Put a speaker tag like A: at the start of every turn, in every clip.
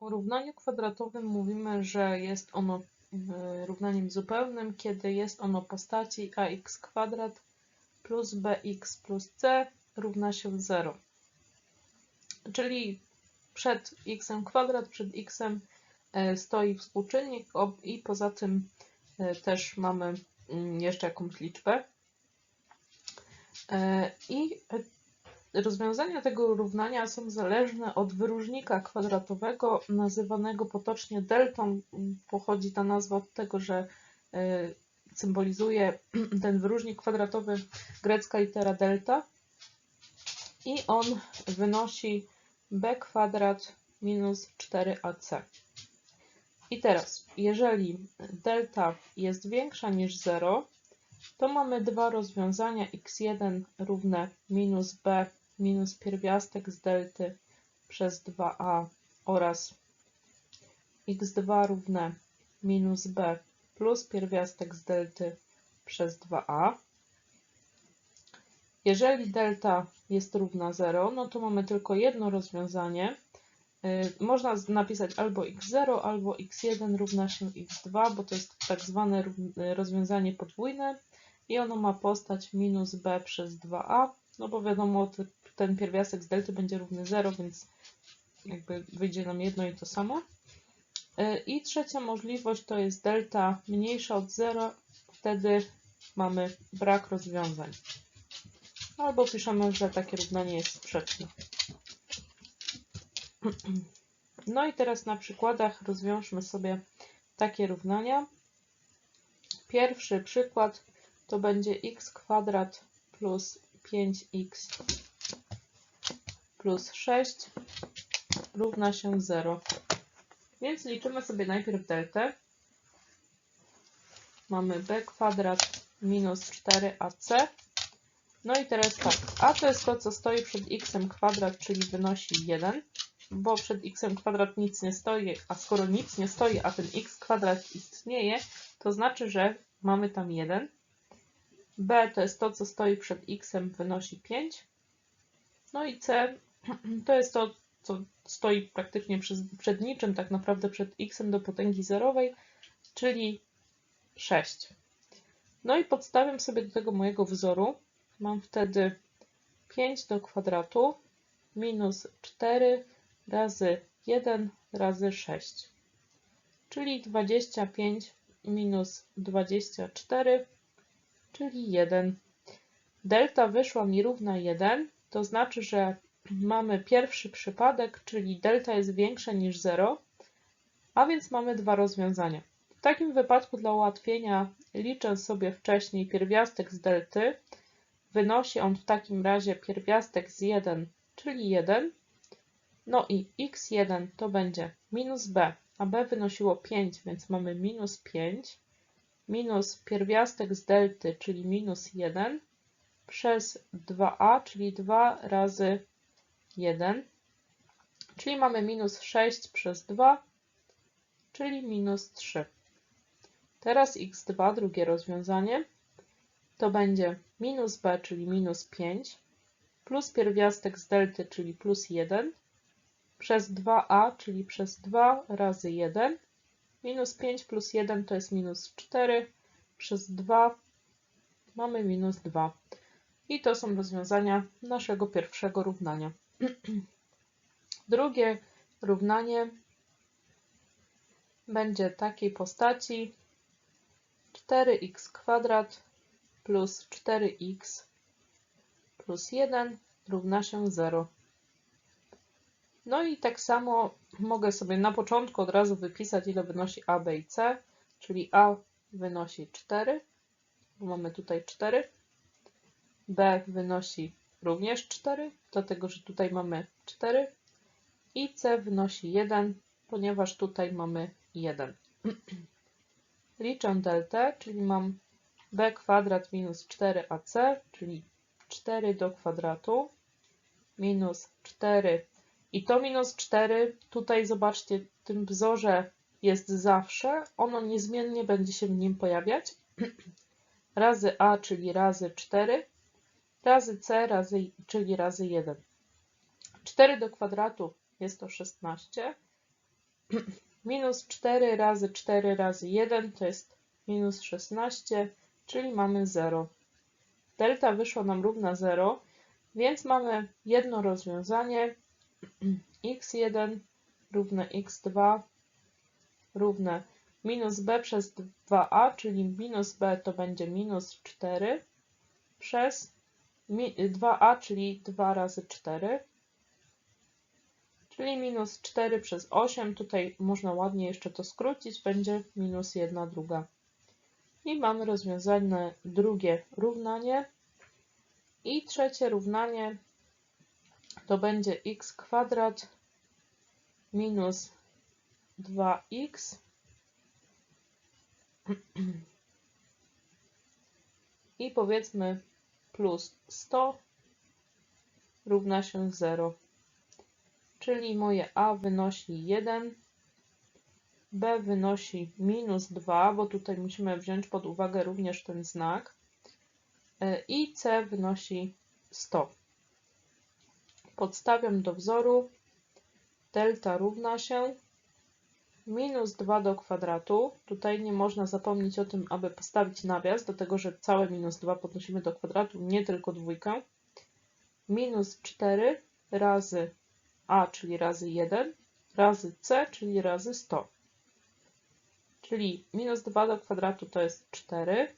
A: O równaniu kwadratowym mówimy, że jest ono równaniem zupełnym, kiedy jest ono postaci ax kwadrat plus bx plus c równa się 0. Czyli przed x kwadrat, przed x e, stoi współczynnik i poza tym e, też mamy mm, jeszcze jakąś liczbę. E, I Rozwiązania tego równania są zależne od wyróżnika kwadratowego, nazywanego potocznie deltą. Pochodzi ta nazwa od tego, że e, symbolizuje ten wyróżnik kwadratowy grecka litera delta i on wynosi b kwadrat minus 4ac. I teraz, jeżeli delta jest większa niż 0, to mamy dwa rozwiązania x1 równe minus b minus pierwiastek z delty przez 2a oraz x2 równe minus b plus pierwiastek z delty przez 2a. Jeżeli delta jest równa 0, no to mamy tylko jedno rozwiązanie. Y, można napisać albo x0, albo x1 równa się x2, bo to jest tak zwane rozwiązanie podwójne i ono ma postać minus b przez 2a, no bo wiadomo, ten pierwiastek z delty będzie równy 0, więc jakby wyjdzie nam jedno i to samo. Y, I trzecia możliwość to jest delta mniejsza od 0, wtedy mamy brak rozwiązań. Albo piszemy, że takie równanie jest sprzeczne. No i teraz na przykładach rozwiążmy sobie takie równania. Pierwszy przykład to będzie x kwadrat plus 5x plus 6 równa się 0. Więc liczymy sobie najpierw deltę. Mamy b kwadrat minus 4ac. No i teraz tak, a to jest to, co stoi przed x kwadrat, czyli wynosi 1, bo przed x kwadrat nic nie stoi, a skoro nic nie stoi, a ten x kwadrat istnieje, to znaczy, że mamy tam 1. b to jest to, co stoi przed x, wynosi 5. No i c to jest to, co stoi praktycznie przed niczym, tak naprawdę przed x do potęgi zerowej, czyli 6. No i podstawiam sobie do tego mojego wzoru. Mam wtedy 5 do kwadratu minus 4 razy 1 razy 6, czyli 25 minus 24, czyli 1. Delta wyszła mi równa 1, to znaczy, że mamy pierwszy przypadek, czyli delta jest większe niż 0, a więc mamy dwa rozwiązania. W takim wypadku dla ułatwienia liczę sobie wcześniej pierwiastek z delty. Wynosi on w takim razie pierwiastek z 1, czyli 1. No i x1 to będzie minus b, a b wynosiło 5, więc mamy minus 5, minus pierwiastek z delty, czyli minus 1, przez 2a, czyli 2 razy 1, czyli mamy minus 6 przez 2, czyli minus 3. Teraz x2, drugie rozwiązanie, to będzie minus b, czyli minus 5, plus pierwiastek z delty, czyli plus 1, przez 2a, czyli przez 2 razy 1, minus 5 plus 1 to jest minus 4, przez 2 mamy minus 2. I to są rozwiązania naszego pierwszego równania. Drugie równanie będzie takiej postaci 4x kwadrat plus 4x plus 1 równa się 0. No i tak samo mogę sobie na początku od razu wypisać, ile wynosi a, b i c, czyli a wynosi 4, bo mamy tutaj 4, b wynosi również 4, dlatego że tutaj mamy 4 i c wynosi 1, ponieważ tutaj mamy 1. Liczę deltę, czyli mam b kwadrat minus 4ac, czyli 4 do kwadratu minus 4 i to minus 4 tutaj zobaczcie w tym wzorze jest zawsze, ono niezmiennie będzie się w nim pojawiać razy a, czyli razy 4 razy c, razy, czyli razy 1. 4 do kwadratu jest to 16. minus 4 razy 4 razy 1 to jest minus 16, czyli mamy 0. Delta wyszła nam równa 0, więc mamy jedno rozwiązanie x1 równe x2 równe minus b przez 2a, czyli minus b to będzie minus 4 przez 2a, czyli 2 razy 4, czyli minus 4 przez 8. Tutaj można ładnie jeszcze to skrócić, będzie minus 1 druga. I mamy rozwiązane drugie równanie. I trzecie równanie to będzie x kwadrat minus 2x i powiedzmy plus 100 równa się 0. Czyli moje a wynosi 1, b wynosi minus 2, bo tutaj musimy wziąć pod uwagę również ten znak e, i c wynosi 100. Podstawiam do wzoru, delta równa się minus 2 do kwadratu. Tutaj nie można zapomnieć o tym, aby postawić nawias, dlatego że całe minus 2 podnosimy do kwadratu, nie tylko dwójkę. Minus 4 razy a, czyli razy 1, razy c, czyli razy 100. Czyli minus 2 do kwadratu to jest 4,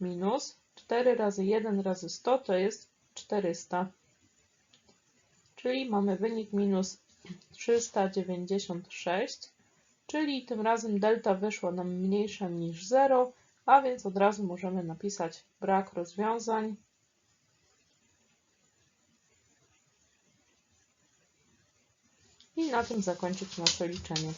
A: minus 4 razy 1 razy 100 to jest 400. Czyli mamy wynik minus 396 czyli tym razem delta wyszła nam mniejsza niż 0, a więc od razu możemy napisać brak rozwiązań. I na tym zakończyć nasze liczenie.